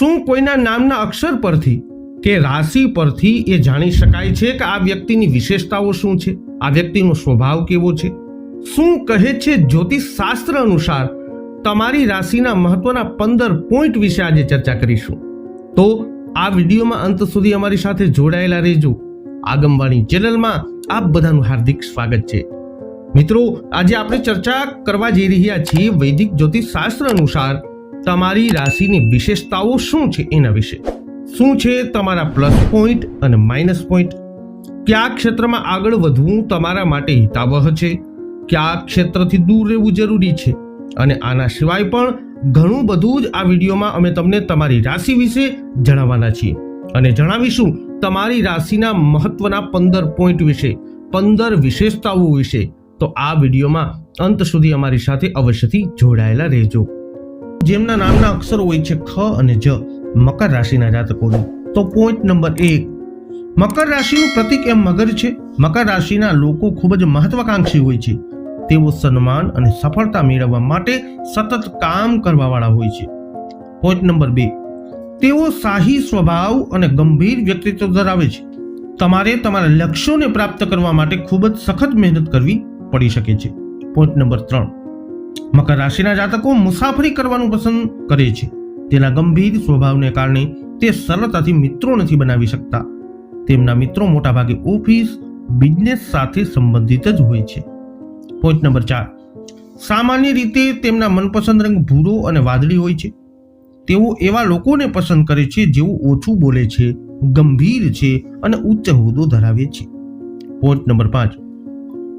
શું કોઈના નામના અક્ષર પરથી કે રાશિ પરથી એ જાણી શકાય છે કે આ વ્યક્તિની વિશેષતાઓ શું છે? આ વ્યક્તિનો સ્વભાવ કેવો છે? શું કહે છે જ્યોતિષ શાસ્ત્ર અનુસાર તમારી રાશિના મહત્વના પંદર પોઈન્ટ વિશે આજે ચર્ચા કરીશું? તો આ વિડીયોમાં અંત સુધી અમારી સાથે જોડાયેલા રહેજો. આગમવાણી ચેનલમાં આપ બધાનું હાર્દિક સ્વાગત છે. મિત્રો, આજે આપણે ચર્ચા કરવા જઈ રહ્યા છીએ વૈદિક જ્યોતિષ શાસ્ત્ર અનુસાર તમારી રાશિની વિશેષતાઓ શું છે એના વિશે? શું છે તમારા પ્લસ પોઈન્ટ અને માઇનસ પોઈન્ટ કયા ક્ષેત્રમાં આગળ વધવું તમારા માટે હિતાવહ છે? કયા ક્ષેત્રથી દૂર રહેવું જરૂરી છે? અને આના સિવાય પણ ઘણું બધું જ આ વિડીયોમાં અમે તમને તમારી રાશિ વિશે જણાવવાના છીએ. અને જણાવીશું તમારી રાશિના મહત્વના પંદર પોઈન્ટ વિશે, પંદર વિશેષતાઓ વિશે. તો આ વિડીયોમાં અંત સુધી અમારી સાથે અવશ્યથી જોડાયેલા રહેજો. જેમના નામના અક્ષરો હોય છે ખ અને જ. મકર રાશિના જાતકોની. તો પોઈન્ટ નંબર એક. મકર રાશિનું પ્રતીક એમ મગર છે. મકર રાશિના લોકો ખૂબ જ મહત્વાકાંક્ષી હોય છે. તેઓ સન્માન અને સફળતા મેળવવા માટે સતત કામ કરવાવાળા હોય છે. પોઈન્ટ નંબર બે. તેઓ શાહી સ્વભાવ અને ગંભીર વ્યક્તિત્વ ધરાવે છે. તમારે તમારા લક્ષ્યોને પ્રાપ્ત કરવા માટે ખૂબ જ સખત મહેનત કરવી પડી શકે છે. પોઈન્ટ નંબર ત્રણ. મકર રાશિના જાતકો મુસાફરી કરવાનું પસંદ કરે છે. તેના ગંભીર સ્વભાવને કારણે તે સરળતાથી મિત્રો નથી બનાવી શકતા. તેમના મિત્રો મોટાભાગે ઓફિસ, બિઝનેસ સાથે સંબંધિત જ હોય છે. પોઈન્ટ નંબર ચાર. સામાન્ય રીતે તેમના મનપસંદ રંગ ભૂરો અને વાદળી હોય છે. તેઓ એવા લોકોને પસંદ કરે છે જેઓ ઓછું બોલે છે, ગંભીર છે અને ઉચ્ચ હોદ્દો ધરાવે છે. પોઈન્ટ નંબર પાંચ.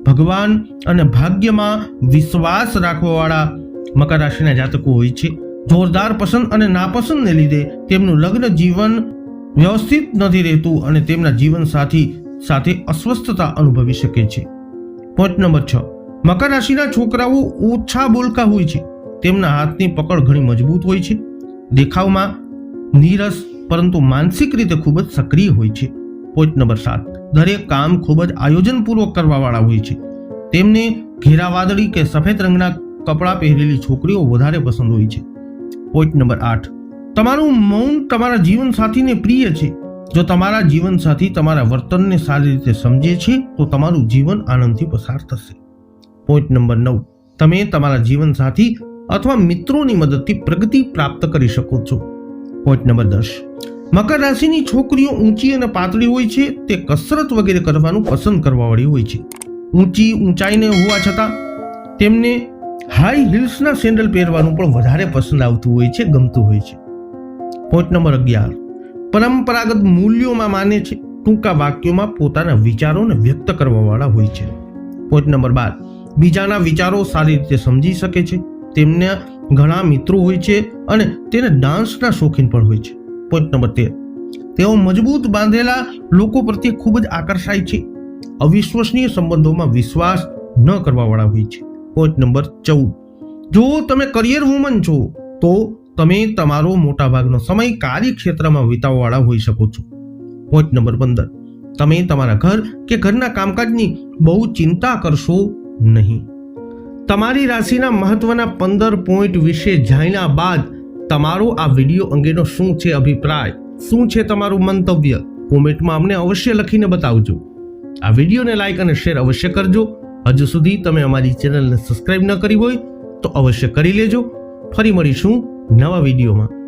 ભગવાન અને ભાગ્યમાં વિશ્વાસ રાખવાવાળા મકર રાશિના જાતકો હોય છે. જોરદાર પસંદ અને નાપસંદને લીધે તેમનું લગ્ન જીવન વ્યવસ્થિત નથી રહેતું અને તેમના જીવનસાથી સાથે અસ્વસ્થતા અનુભવી શકે છે. પોઈન્ટ નંબર છ. મકર રાશિના છોકરાઓ ઓછા બોલકા હોય છે. તેમના હાથની પકડ ઘણી મજબૂત હોય છે. દેખાવમાં નીરસ, પરંતુ માનસિક રીતે ખૂબ જ સક્રિય હોય છે. પોઈન્ટ નંબર સાત. દરેક કામ ખૂબ જ આયોજનપૂર્વક કરવાવાળા હોય છે. તેમને ઘેરા વાદળી કે સફેદ રંગના કપડાં પહેરેલી છોકરીઓ વધારે પસંદ હોય છે. પોઈન્ટ નંબર આઠ. તમારું મૌન તમારા જીવનસાથીને પ્રિય છે. જો તમારા જીવનસાથી તમારા વર્તનને સારી રીતે સમજે છે, તો તમારું જીવન આનંદથી પસાર થશે. પોઈન્ટ નંબર નવ. તમે તમારા જીવનસાથી અથવા મિત્રોની મદદથી પ્રગતિ પ્રાપ્ત કરી શકો છો. પોઈન્ટ નંબર દસ. મકર રાશિની છોકરીઓ ઊંચી અને પાતળી હોય છે, તે કસરત વગેરે કરવાનું પસંદ કરવાવાળી હોય છે. ઊંચી ઊંચાઈને હોવા છતાં તેમને હાઈ હિલ્સના સેન્ડલ પહેરવાનું પણ વધારે પસંદ આવતું હોય છે, ગમતું હોય છે. પોઈન્ટ નંબર અગિયાર. પરંપરાગત મૂલ્યોમાં માને છે, ટૂંકા વાક્યોમાં પોતાના વિચારોને વ્યક્ત કરવાવાળા હોય છે. પોઈન્ટ નંબર બાર. બીજાના વિચારો સારી રીતે સમજી શકે છે, તેમને ઘણા મિત્રો હોય છે અને તેને ડાન્સના શોખીન પણ હોય છે. પોઈન્ટ નંબર તેર. તેઓ મજબૂત બાંધેલા લોકો પ્રત્યે ખૂબ જ આકર્ષાય છે. અવિશ્વસનીય સંબંધોમાં વિશ્વાસ ન કરવાવાળા હોય છે. પોઈન્ટ નંબર ચૌદ. જો તમે કરિયર વુમન છો, તો તમે તમારો મોટાભાગનો સમય કાર્યક્ષેત્રમાં વિતાવવાળા હોઈ શકો છો. પોઈન્ટ નંબર પંદર. તમે તમારા ઘર કે ઘરના કામકાજની બહુ ચિંતા કરશો નહીં. તમારી રાશિના મહત્વના પંદર પોઈન્ટ વિશે જાણ્યા બાદ તમારો આ વીડિયો અંગેનો શું છે અભિપ્રાય? શું છે તમારું મંતવ્ય? કોમેન્ટમાં અમને અવશ્ય લખીને બતાવજો. આ વિડીયોને લાઇક અને શેર અવશ્ય કરજો. હજુ સુધી તમે અમારી ચેનલને સબસ્ક્રાઇબ ન કરી હોય તો અવશ્ય કરી લેજો. ફરી મળીશું નવા વિડીયોમાં.